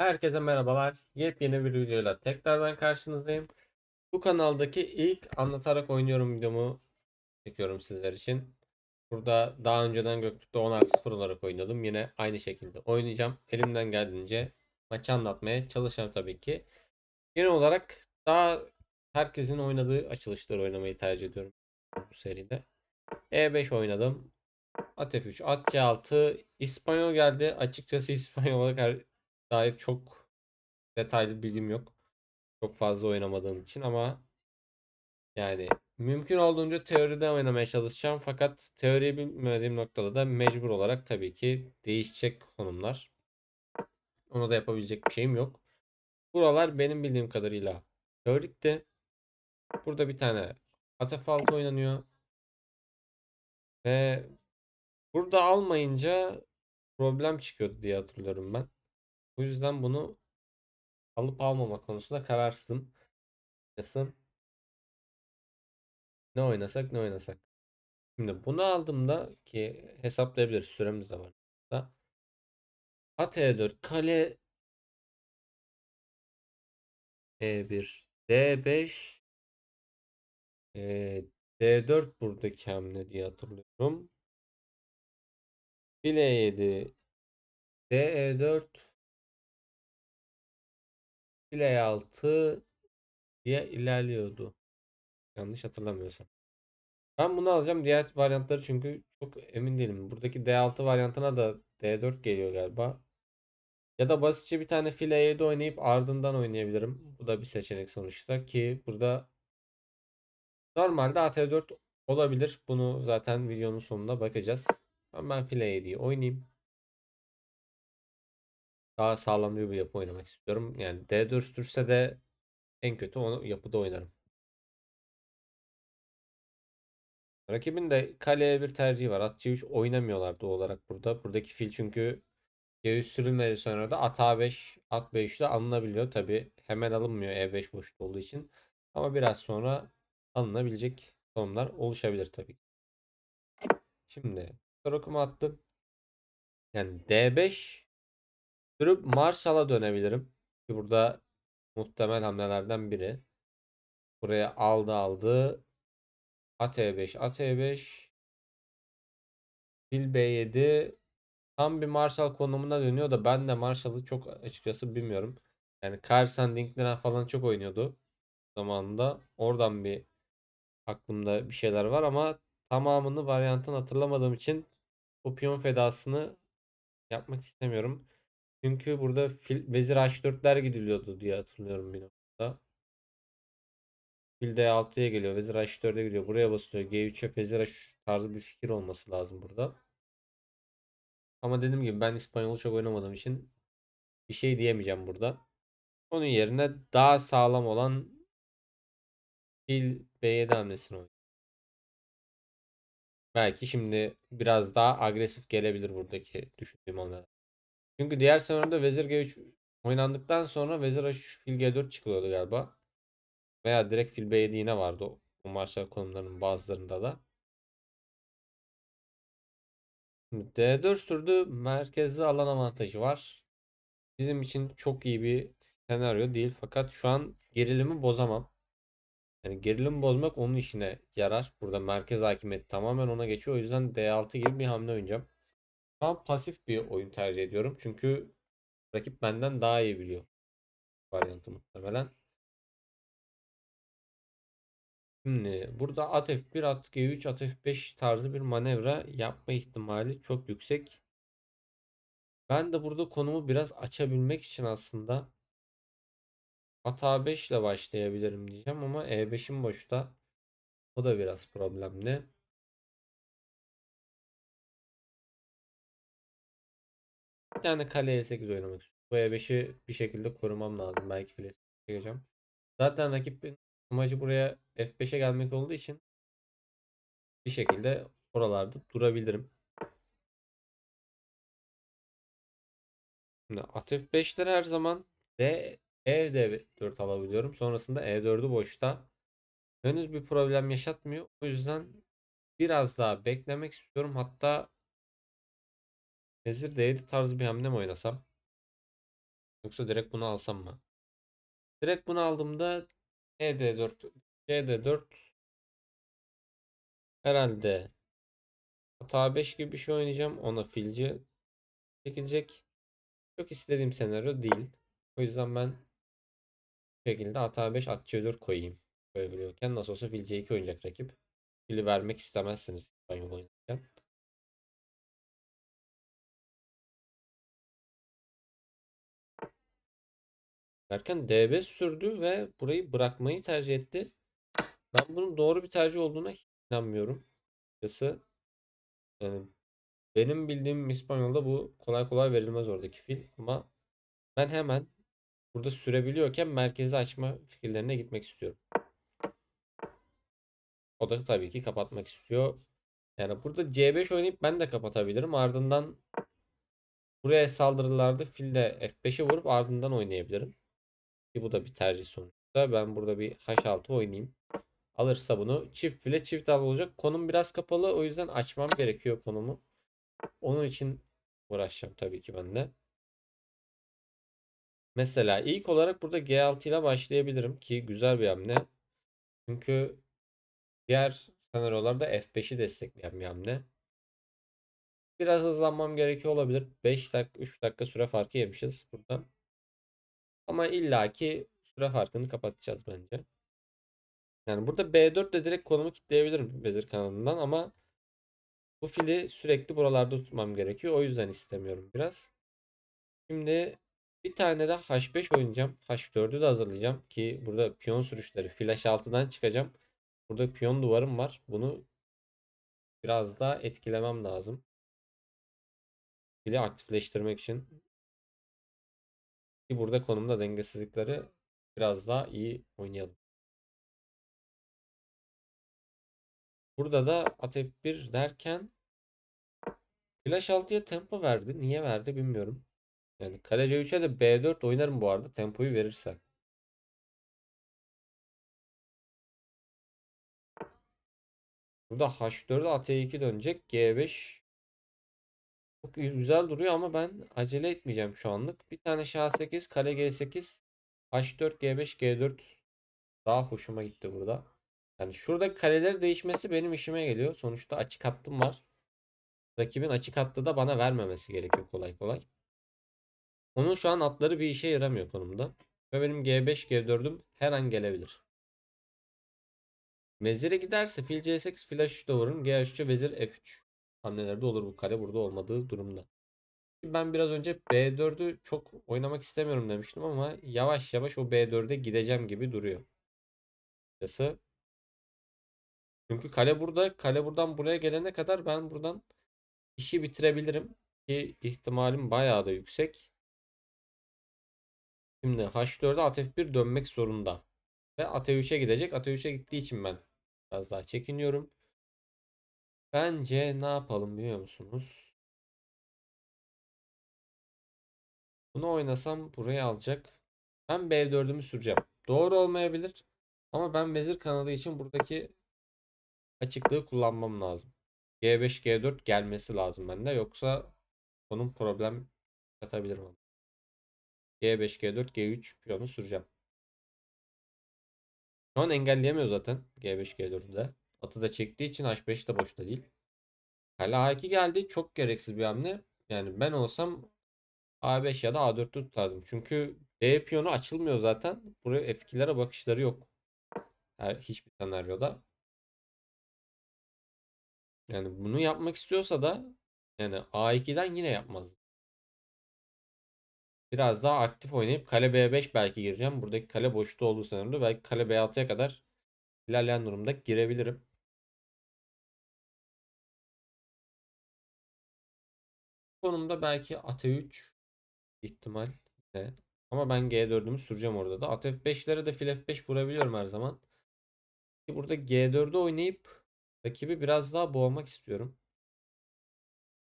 Herkese merhabalar. Yepyeni bir videoyla tekrardan karşınızdayım. Bu kanaldaki ilk anlatarak oynuyorum videomu çekiyorum sizler için. Burada daha önceden Göktürk'te 10 artı 0 olarak oynuyordum. Yine aynı şekilde oynayacağım. Elimden geldiğince maçı anlatmaya çalışacağım tabii ki. Genel olarak daha herkesin oynadığı açılışları oynamayı tercih ediyorum bu seride. E5 oynadım. At F3, At C6, İspanyol geldi. Açıkçası İspanyol'a dair çok detaylı bilgim yok. Çok fazla oynamadığım için ama yani mümkün olduğunca teoride oynamaya çalışacağım. Fakat teoriyi bilmediğim noktada da mecbur olarak tabii ki değişecek konumlar. Ona da yapabilecek bir şeyim yok. Buralar benim bildiğim kadarıyla teorikti. Burada bir tane at F6 oynanıyor. Ve burada almayınca problem çıkıyordu diye hatırlıyorum ben. Bu yüzden bunu alıp almama konusunda kararsızım. Açıkçası Ne oynasak ne oynasak. Şimdi bunu aldığımda ki hesaplayabiliriz süremiz de var. At E4 kale E1 D5 e, D4 buradaki hamle diye hatırlıyorum. File 7 DE4 File 6 diye ilerliyordu. Yanlış hatırlamıyorsam. Ben bunu alacağım. Diğer varyantları çünkü çok emin değilim. Buradaki D6 varyantına da D4 geliyor galiba. Ya da basitçe bir tane file 7 oynayıp ardından oynayabilirim. Bu da bir seçenek sonuçta ki burada normalde AT4 olabilir. Bunu zaten videonun sonunda bakacağız. Ama ben file 7'yi oynayayım. Daha sağlam bir yapı oynamak istiyorum. Yani D4 sürse de en kötü onu yapıda oynarım. Rakibin de kaleye bir tercihi var. At C3 oynamıyorlar doğal olarak burada. Buradaki fil çünkü C3 sürülmedi sonra da at A5, at B3'te alınabiliyor. Tabi hemen alınmıyor E5 boşta olduğu için. Ama biraz sonra alınabilecek konumlar oluşabilir tabii. Şimdi sorukumu attım. Yani D5 sürüp Marshall'a dönebilirim. Ki burada muhtemel hamlelerden biri. Buraya aldı aldı. At E5, at E5. Fil B7 tam bir Marshall konumuna dönüyor da ben de Marshall'ı çok açıkçası bilmiyorum. Yani Carson Dinkler falan çok oynuyordu zamanında. Oradan bir aklımda bir şeyler var ama tamamını varyantını hatırlamadığım için o piyon fedasını yapmak istemiyorum. Çünkü burada fil, vezir h4'ler gidiliyordu diye hatırlıyorum bir noktada. Fil d6'ya geliyor. Vezir h4'e gidiyor. Buraya basılıyor. G3'e vezir h tarzı bir fikir olması lazım burada. Ama dediğim gibi ben İspanyol'u çok oynamadığım için bir şey diyemeyeceğim burada. Onun yerine daha sağlam olan fil b7 hamlesini oynuyor. Belki şimdi biraz daha agresif gelebilir buradaki düşündüğüm hamleler. Çünkü diğer senaryoda vezir g3 oynandıktan sonra vezir h fil g4 çıkıyordu galiba. Veya direkt fil b7 yine vardı o, o konumlarının bazılarında da. Şimdi D4 sürdü merkezli alan avantajı var. Bizim için çok iyi bir senaryo değil fakat şu an gerilimi bozamam. Yani gerilim bozmak onun işine yarar. Burada merkez hakimiyeti tamamen ona geçiyor. O yüzden D6 gibi bir hamle oynayacağım. An pasif bir oyun tercih ediyorum. Çünkü rakip benden daha iyi biliyor. Varyantı muhtemelen. Şimdi burada at F1, at G3, at F5 tarzı bir manevra yapma ihtimali çok yüksek. Ben de burada konumu biraz açabilmek için aslında at A5 ile başlayabilirim diyeceğim ama E5'im boşta. O da biraz problemli. Tane kale E8 oynamak istiyorum. Bu E5'i bir şekilde korumam lazım. Belki file çekeceğim. Zaten rakibin amacı buraya F5'e gelmek olduğu için bir şekilde oralarda durabilirim. Şimdi at F5'leri her zaman D E D4 alabiliyorum. Sonrasında E4'ü boşta. Henüz bir problem yaşatmıyor. O yüzden biraz daha beklemek istiyorum. Hatta Vezir D7 tarzı bir hamle mi oynasam? Yoksa direkt bunu alsam mı? Direkt bunu aldığımda ED4 CD4 herhalde hata 5 gibi bir şey oynayacağım. Ona filci çekilecek. Çok istediğim senaryo değil. O yüzden ben bu şekilde hata 5 at C4 koyayım. Koyabiliyorken nasıl olsa fil C2 oynayacak rakip. Fili vermek istemezsiniz İspanyol oynarken. Derken DB sürdü ve burayı bırakmayı tercih etti. Ben bunun doğru bir tercih olduğuna inanmıyorum. Açıkçası yani benim bildiğim İspanyol'da bu kolay kolay verilmez oradaki fil ama ben hemen burada sürebiliyorken merkezi açma fikirlerine gitmek istiyorum. O da tabii ki kapatmak istiyor. Yani burada C5 oynayıp ben de kapatabilirim. Ardından buraya saldırılarda fil de F5'e vurup ardından oynayabilirim. Ki bu da bir tercih sonuçta. Ben burada bir H6 oynayayım. Alırsa bunu çift file çift al olacak. Konum biraz kapalı. O yüzden açmam gerekiyor konumu. Onun için uğraşacağım tabii ki ben de. Mesela ilk olarak burada G6 ile başlayabilirim ki güzel bir hamle. Çünkü diğer senaryolarda F5'i destekleyen bir hamle. Biraz hızlanmam gerekiyor olabilir. 5 dakika 3 dakika süre farkı yemişiz burada. Ama illaki süre farkını kapatacağız bence. Yani burada B4 ile direkt konumu kilitleyebilirim vezir kanadından ama bu fili sürekli buralarda tutmam gerekiyor. O yüzden istemiyorum biraz. Şimdi bir tane de H5 oynayacağım. H4'ü de hazırlayacağım ki burada piyon sürüşleri flash altından çıkacağım. Burada piyon duvarım var. Bunu biraz daha etkilemem lazım. Fili aktifleştirmek için. Ki burada konumda dengesizlikleri biraz daha iyi oynayalım. Burada da at F1 derken Flash 6'ya tempo verdi. Niye verdi bilmiyorum. Yani kale C3'e de B4 oynarım bu arada tempoyu verirse. Burada H4'e at E2 dönecek. G5 çok güzel duruyor ama ben acele etmeyeceğim şu anlık. Bir tane şah 8, kale G8, H4, G5, G4 daha hoşuma gitti burada. Yani şurada kaleler değişmesi benim işime geliyor. Sonuçta açık hattım var. Rakibin açık hattı da bana vermemesi gerekiyor kolay kolay. Onun şu an atları bir işe yaramıyor konumda. Ve benim G5, G4'üm her an gelebilir. Vezire giderse fil C8, fil H3'de vururum. G3'e vezir F3 hamlelerde olur bu kare burada olmadığı durumda. Ben biraz önce B4'ü çok oynamak istemiyorum demiştim ama yavaş yavaş o B4'e gideceğim gibi duruyor. Açıkçası. Çünkü kale burada. Kale buradan buraya gelene kadar ben buradan işi bitirebilirim. Ki ihtimalim bayağı da yüksek. Şimdi H4'e at F1 dönmek zorunda. Ve at E3'e gidecek. At E3'e gittiği için ben biraz daha çekiniyorum. Bence ne yapalım biliyor musunuz? Bunu oynasam buraya alacak. Ben B4'ümü süreceğim. Doğru olmayabilir. Ama ben vezir kanadı için buradaki açıklığı kullanmam lazım. G5, G4 gelmesi lazım bende. Yoksa onun problem katabilirim. G5, G4, G3 piyonu süreceğim. Şu an engelleyemiyor zaten G5, G4'ü de. Atı da çektiği için H5 de boşta değil. Kale A2 geldi. Çok gereksiz bir hamle. Yani ben olsam A5 ya da A4'ü tutardım. Çünkü B piyonu açılmıyor zaten. Buraya F2'lere bakışları yok. Her, hiçbir senaryoda. Yani bunu yapmak istiyorsa da yani A2'den yine yapmaz. Biraz daha aktif oynayıp kale B5 belki gireceğim. Buradaki kale boşta olduğu senaryoda belki kale B6'ya kadar ilerleyen durumda girebilirim. Konumda belki at 3 ihtimal de. Ama ben G4'ümü süreceğim orada da. At F5'lere de fil F5 vurabiliyorum her zaman. Burada G4'ü oynayıp rakibi biraz daha boğmak istiyorum.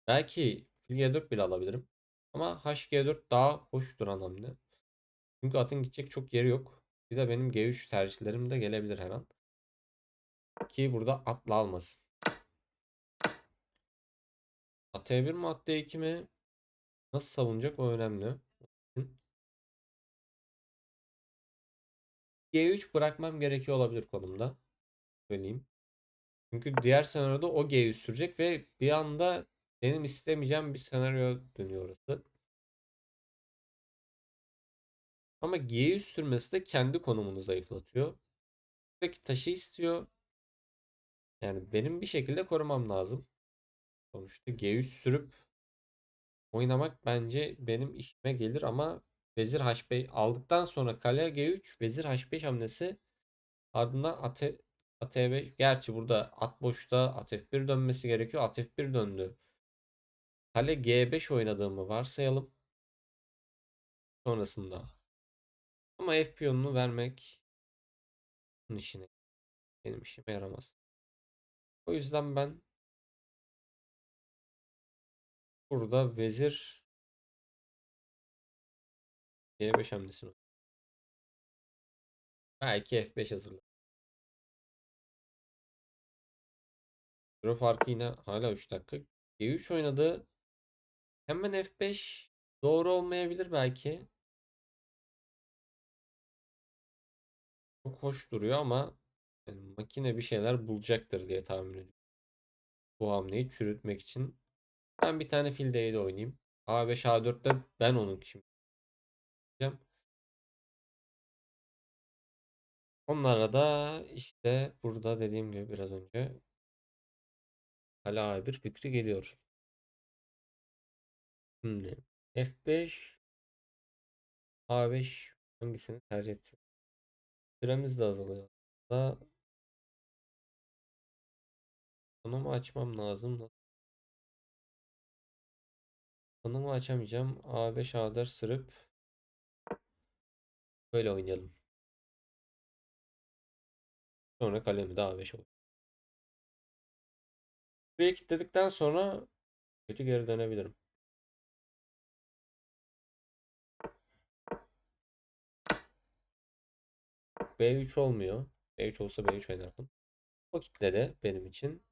Belki fil G4 bile alabilirim. Ama HG4 daha hoş duran hamle. Çünkü atın gidecek çok yeri yok. Bir de benim G3 tercihlerim de gelebilir her an. Ki burada atla almasın. At E1 mi at D2 mi? Nasıl savunacak o önemli. G3 bırakmam gerekiyor olabilir konumda. Söyleyeyim. Çünkü diğer senaryoda o G3 sürecek ve bir anda benim istemeyeceğim bir senaryo dönüyor orası. Ama G100 sürmesi de kendi konumunu zayıflatıyor. Buradaki taşı istiyor. Yani benim bir şekilde korumam lazım. Sonuçta G3 sürüp oynamak bence benim işime gelir ama Vezir H5 aldıktan sonra kale G3 Vezir H5 hamlesi ardından at, at E5 gerçi burada at boşta at F1 dönmesi gerekiyor. At F1 döndü. Kale G5 oynadığımı varsayalım. Sonrasında ama F piyonunu vermek bunun işine benim işime yaramaz. O yüzden ben burada vezir G5 hamlesini belki F5 hazırlar. Süre farkı yine hala 3 dakika. G3 oynadı. Hemen F5 doğru olmayabilir belki. Çok hoş duruyor ama yani makine bir şeyler bulacaktır diye tahmin ediyorum. Bu hamleyi çürütmek için. Ben bir tane fil de oynayayım. A5 A4'te ben onun şimdi. Onlara da işte burada dediğim gibi biraz önce Kale A1 fikri geliyor. Şimdi F5 A5 hangisini tercih etsin? Süremiz de azalıyor. Da konumu açmam lazım. Konumu açamayacağım. A5 A4 sürüp böyle oynayalım. Sonra kalemi de A5 olur. Buraya kilitledikten sonra kötü geri dönebilirim. B3 olmuyor. B3 olsa B3 oynardım. O kitlede benim için.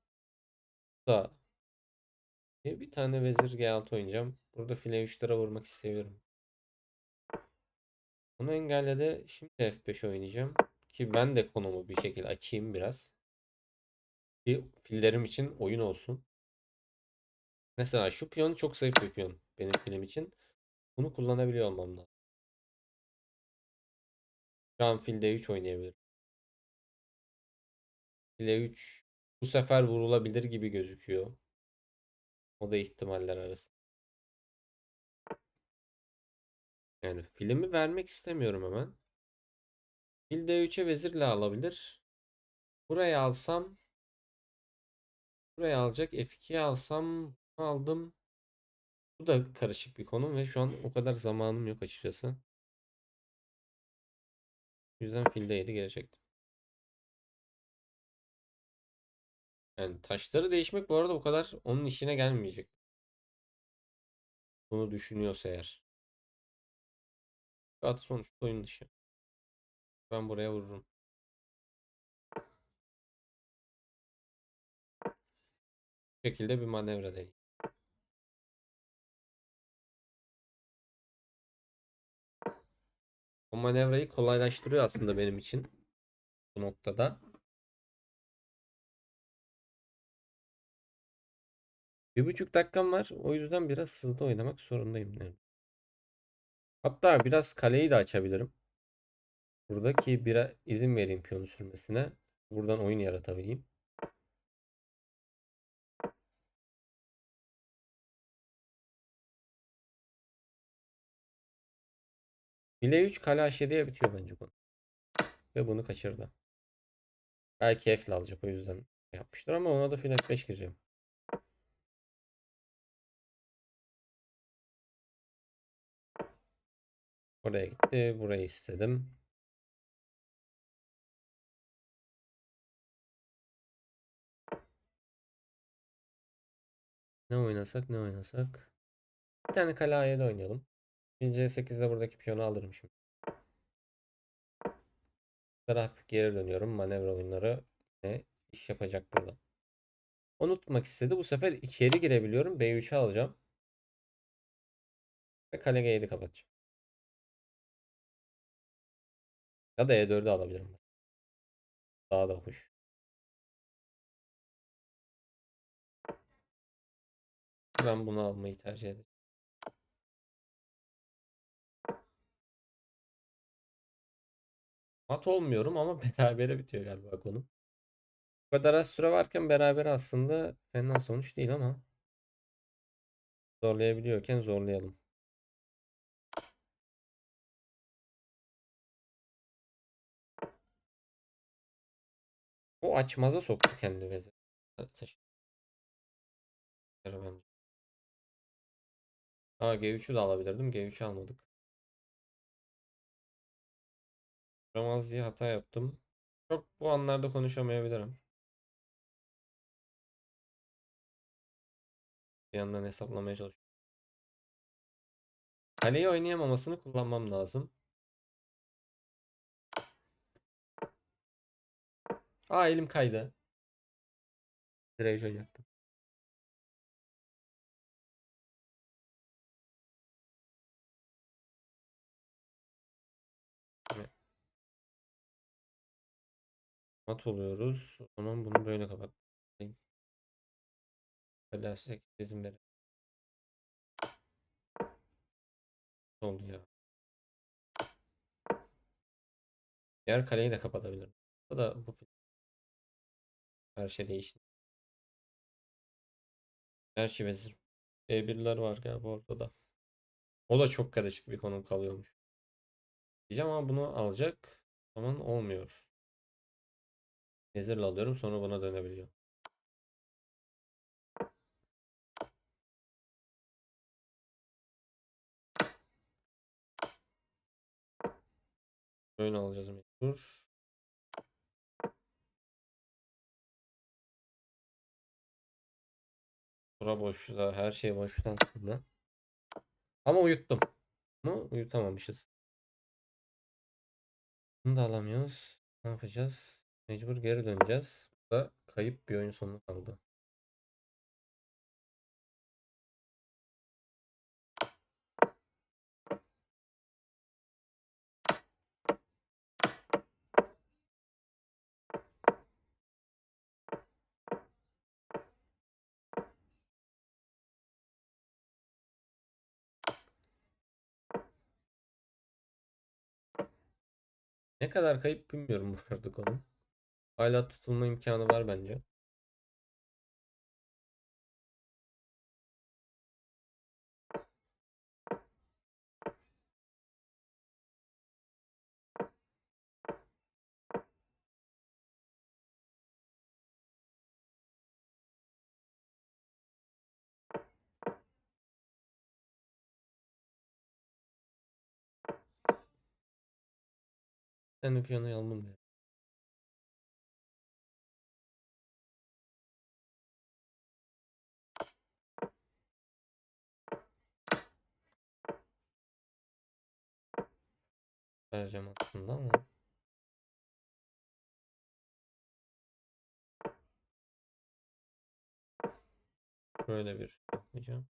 Da bir tane vezir G6 oynayacağım. Burada file 3'lere vurmak istiyorum. Bunu engelledi. Şimdi F5 oynayacağım. Ki ben de konumu bir şekilde açayım biraz. Ki fillerim için oyun olsun. Mesela şu piyon çok zayıf bir piyon benim film için. Bunu kullanabiliyor olmam lazım. Şu an fil D3 oynayabilirim. Fil E3 bu sefer vurulabilir gibi gözüküyor. O da ihtimaller arası. Yani filmi vermek istemiyorum hemen. Fil D3'e vezirle alabilir. Buraya alsam buraya alacak. F2'ye alsam aldım. Bu da karışık bir konu ve şu an o kadar zamanım yok açıkçası. O yüzden fil D7 gelecektim. Yani taşları değişmek bu arada o kadar onun işine gelmeyecek. Bunu düşünüyorsa eğer. At sonuçta oyun dışı. Ben buraya vururum. Bu şekilde bir manevra değil. O manevrayı kolaylaştırıyor aslında benim için. Bu noktada. Bir buçuk dakikam var. O yüzden biraz hızlı oynamak zorundayım. Yani. Hatta biraz kaleyi de açabilirim. Buradaki bir izin vereyim piyonu sürmesine. Buradan oyun yaratabileyim. Bile 3 kale H7'ye bitiyor bence konu. Ve bunu kaçırdı. Belki F alacak o yüzden yapmıştır ama ona da fil F5 gireceğim. Oraya gitti. Burayı istedim. Ne oynasak ne oynasak. Bir tane kale A7 oynayalım. C8'de buradaki piyonu alırım şimdi. Taraf geri dönüyorum. Manevra oyunları ne iş yapacak burada. Onu tutmak istedi. Bu sefer içeri girebiliyorum. B3'ü alacağım. Ve kale G7 kapatacağım. Ya da E4'ü alabilirim. Daha da hoş. Ben bunu almayı tercih ederim. Mat olmuyorum ama berabere bitiyor galiba konu. Bu kadar az süre varken beraber aslında fena sonuç değil ama zorlayabiliyorken zorlayalım. O açmaza soktu kendi vezir. Bence. Aa G3'ü de alabilirdim. G3'ü almadık. Ramaz diye hata yaptım. Çok bu anlarda konuşamayabilirim. Bir yandan hesaplamaya çalışıyorum. Kaleyi oynayamamasını kullanmam lazım. Aa elim kaydı. Direkt oynayacaktım. Evet. Mat oluyoruz. O zaman bunu böyle kapatayım. Belasek izin verin. oldu ya. Diğer kaleyi de kapatabilirim. Bu da bu her şey değişti. Her şey vezir. E1'ler var galiba orada da. O da çok karışık bir konum kalıyormuş. Diyeceğim ama bunu alacak zaman olmuyor. Vezirle alıyorum sonra buna dönebiliyor. Böyle alacağız mecbur. Bura boşta. Her şey boştan aslında. Ama uyuttum. Mu? Uyutamamışız. Bunu da alamıyoruz. Ne yapacağız? Mecbur geri döneceğiz. Bu da kayıp bir oyun sonu kaldı. Ne kadar kayıp bilmiyorum bu arada konu. Hala tutulma imkanı var bence. Sen de piyanoyu almam ya. Vereceğim aslında ama. Böyle bir yapmayacağım.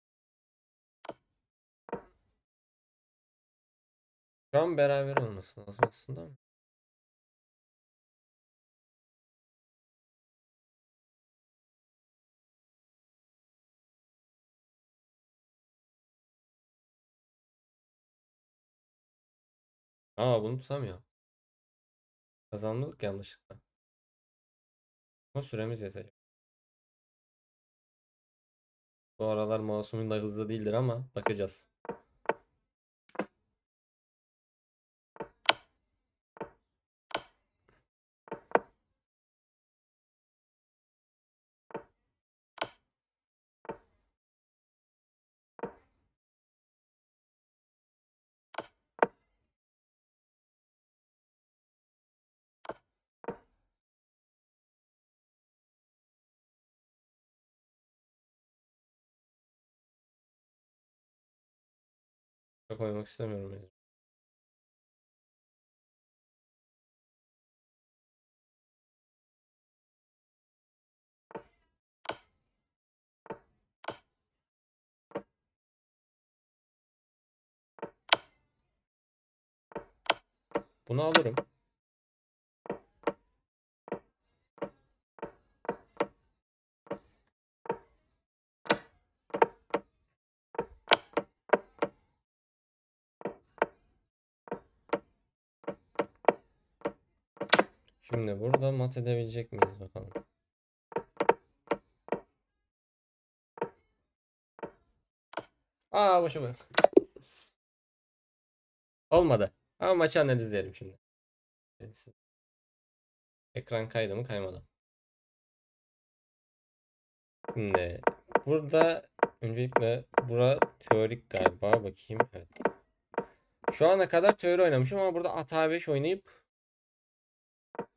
Şu an beraber olması lazım aslında Aa bunu tutamıyor. Kazanmadık yanlışlıkla. Ama süremiz yetecek. Bu aralar mouse'umun da hızlı değildir ama bakacağız. Çok oynamak istemiyorum. Bunu alırım. Şimdi burada mat edebilecek miyiz bakalım. Aa boşa bak. Olmadı. Ama maçı analizleyelim şimdi. Ekran kaydı mı kaymadı. Şimdi burada öncelikle bura teorik galiba bakayım. Evet. Şu ana kadar teori oynamışım ama burada at A5 oynayıp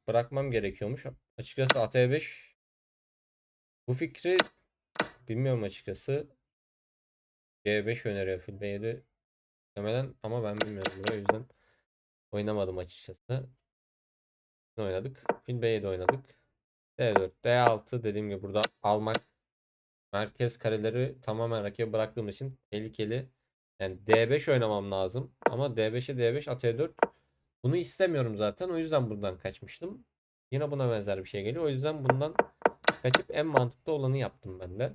bırakmam gerekiyormuş. Açıkçası at E5 bu fikri bilmiyorum açıkçası. G5 öneriyor fil B7 muhtemelen ama ben bilmiyorum o yüzden oynamadım açıkçası. Ne oynadık? Fil B7 oynadık. D4, D6 dediğim gibi burada almak merkez kareleri tamamen rakibe bıraktığım için tehlikeli. Yani D5 oynamam lazım. Ama D5'e D5 at E4 bunu istemiyorum zaten. O yüzden buradan kaçmıştım. Yine buna benzer bir şey geliyor. O yüzden bundan kaçıp en mantıklı olanı yaptım ben de.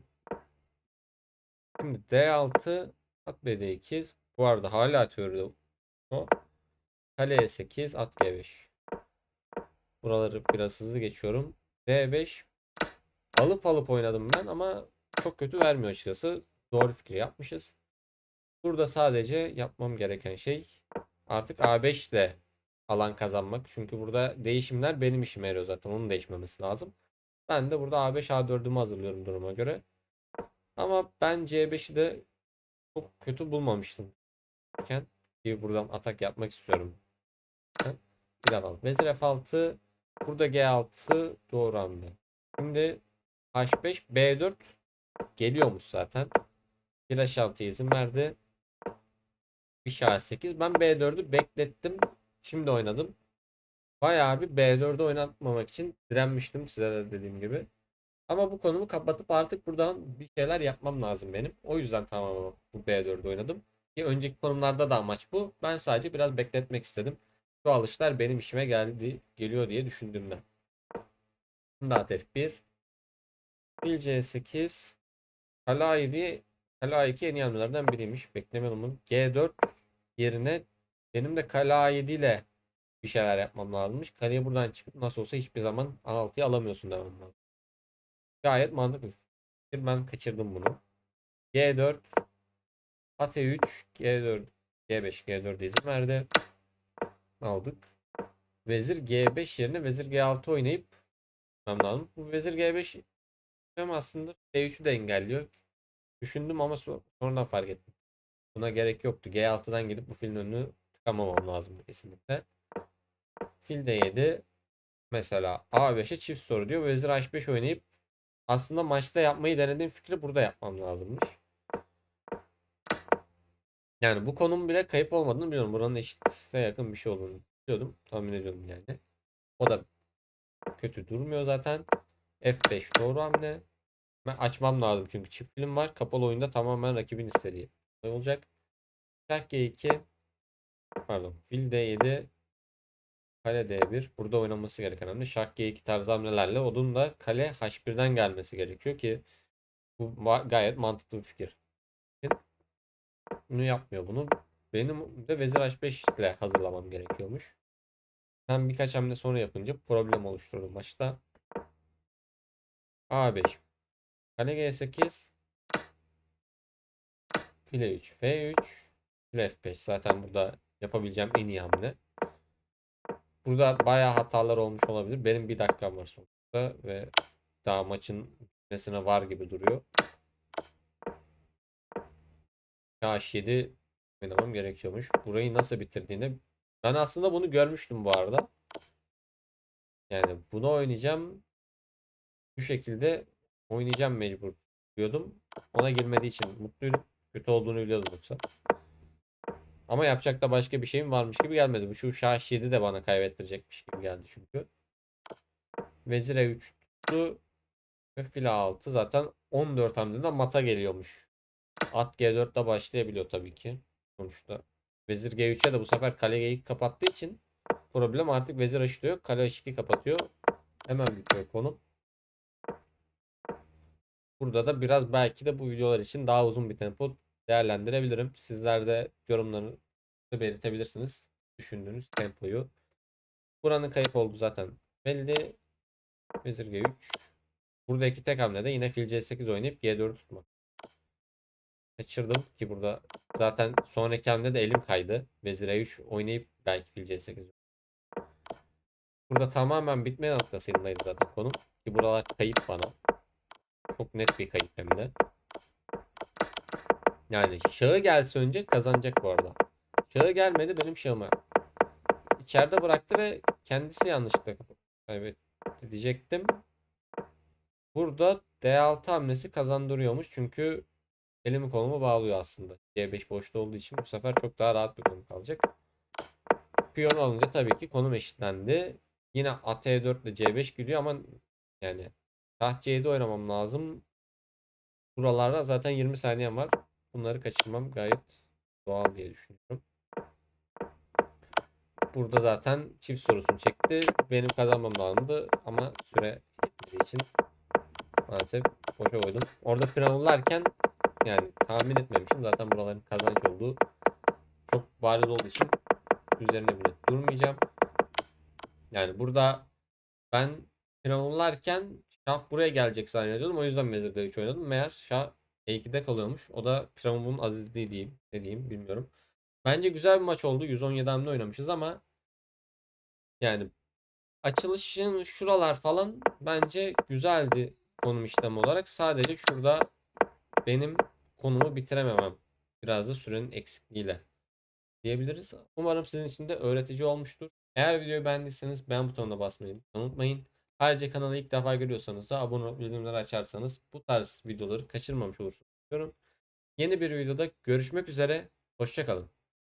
Şimdi D6 at BD2 bu arada hala atıyordu o. Kale E8 at G5. Buraları biraz hızlı geçiyorum. D5 alıp alıp oynadım ben ama çok kötü vermiyor açıkçası. Doğru fikri yapmışız. Burada sadece yapmam gereken şey artık A5 ile alan kazanmak. Çünkü burada değişimler benim işime yarıyor zaten. Onun değişmemesi lazım. Ben de burada A5 A4'ümü hazırlıyorum duruma göre. Ama ben C5'i de çok kötü bulmamıştım. Ki buradan atak yapmak istiyorum. Pilav al. Vezir F6 burada G6 doğru hamle. Şimdi H5 B4 geliyormuş zaten. Bir H6 izin verdi. Bir şah 8. Ben B4'ü beklettim. Şimdi oynadım. Bayağı bir B4'ü oynatmamak için direnmiştim size de dediğim gibi. Ama bu konumu kapatıp artık buradan bir şeyler yapmam lazım benim. O yüzden tamamen bu B4'ü oynadım. Ki önceki konumlarda da amaç bu. Ben sadece biraz bekletmek istedim. Şu alışlar benim işime geldi, geliyor diye düşündüğümden. Şimdi at F1. Fil C8. Kale A7. Kale A2 en iyi biriymiş. Beklemiyordum bunu. G4 yerine benim de kale A7 ile bir şeyler yapmam lazımmış. Kaleye buradan çıkıp nasıl olsa hiçbir zaman A6'yı alamıyorsun demem lazım. Gayet mantıklı. Ben kaçırdım bunu. G4 At E3 G4 G5 G4 izin verdi. Aldık. Vezir G5 yerine Vezir G6 oynayıp lazım. Bu Vezir G5 hem aslında D3'ü de engelliyor. Düşündüm ama sonradan fark ettim. Buna gerek yoktu. G6'dan gidip bu filin önünü tıkamamam lazım kesinlikle. Fil D7 mesela A5'e çift soru diyor. Vezir H5 oynayıp aslında maçta yapmayı denediğim fikri burada yapmam lazımmış. Yani bu konum bile kayıp olmadığını biliyorum. Buranın eşitse yakın bir şey olduğunu biliyordum. Tahmin ediyordum yani. O da kötü durmuyor zaten. F5 doğru hamle. Ben açmam lazım çünkü çift film var. Kapalı oyunda tamamen rakibin istediği olacak. Şah G2 pardon fil D7 kale D1 burada oynaması gereken hamle. Şah G2 tarzı hamlelerle odun da kale H1'den gelmesi gerekiyor ki bu gayet mantıklı bir fikir. Bunu yapmıyor bunu. Benim de vezir H5 ile hazırlamam gerekiyormuş. Ben birkaç hamle sonra yapınca problem oluşturdu maçta. A5 Kale G8 File 3 F3 File F5 zaten burada yapabileceğim en iyi hamle. Burada bayağı hatalar olmuş olabilir. Benim bir dakikam var sonuçta ve daha maçın bitmesine var gibi duruyor. H7 oynamam gerekiyormuş. Burayı nasıl bitirdiğini ben aslında bunu görmüştüm bu arada. Yani bunu oynayacağım. Bu şekilde oynayacağım mecbur diyordum. Ona girmediği için mutluydum. Kötü olduğunu biliyordum yoksa. Ama yapacak da başka bir şeyim varmış gibi gelmedi. Şu şah 7 de bana kaybettirecekmiş gibi geldi çünkü. Vezir E3 tuttu. Ve fil 6 zaten 14 hamlede mata geliyormuş. At G4'le başlayabiliyor tabii ki. Sonuçta. Vezir G3'e de bu sefer kale G2 kapattığı için problem artık vezir H2 kale H2 kapatıyor. Hemen bitiyor konum. Burada da biraz belki de bu videolar için daha uzun bir tempo değerlendirebilirim. Sizler de yorumlarınızı belirtebilirsiniz. Düşündüğünüz tempoyu. Buranın kayıp oldu zaten belli. Vezir G3. Buradaki tek hamlede yine fil C8 oynayıp G4 tutmak. Kaçırdım ki burada zaten sonraki hamlede de elim kaydı. Vezir E3 oynayıp belki fil C8. Burada tamamen bitme noktasındaydı zaten konum. Ki buralar kayıp bana. Çok net bir kayıp hem de. Yani şahı gelse önce kazanacak bu arada. Şahı gelmedi benim şahıma. İçeride bıraktı ve kendisi yanlışlıkla kaybetti diyecektim. Burada D6 hamlesi kazandırıyormuş. Çünkü elimi kolumu bağlıyor aslında. C5 boşta olduğu için bu sefer çok daha rahat bir konum kalacak. Piyon alınca tabii ki konum eşitlendi. Yine at E4 ile C5 gidiyor ama yani taht C7 oynamam lazım. Buralarda zaten 20 saniyem var. Bunları kaçırmam gayet doğal diye düşünüyorum. Burada zaten çift sorusunu çekti. Benim kazanmam lazımdı ama süre yetmediği için maalesef boşa koydum. Orada piramullarken yani tahmin etmemişim. Zaten buraların kazanç olduğu çok bariz olduğu için üzerine bile durmayacağım. Yani burada ben piramullarken şah buraya gelecek zannediyordum. O yüzden vezir d3 oynadım. Meğer şah e2'de kalıyormuş. O da piramulun azizliği diyeyim. Ne diyeyim bilmiyorum. Bence güzel bir maç oldu. 117 hamle oynamışız ama yani açılışın şuralar falan bence güzeldi konum işlem olarak. Sadece şurada benim konumu bitirememem. Biraz da sürenin eksikliğiyle diyebiliriz. Umarım sizin için de öğretici olmuştur. Eğer videoyu beğendiyseniz beğen butonuna basmayı unutmayın. Ayrıca kanalı ilk defa görüyorsanız da abone bildirimleri açarsanız bu tarz videoları kaçırmamış olursunuz. Yeni bir videoda görüşmek üzere. Hoşçakalın.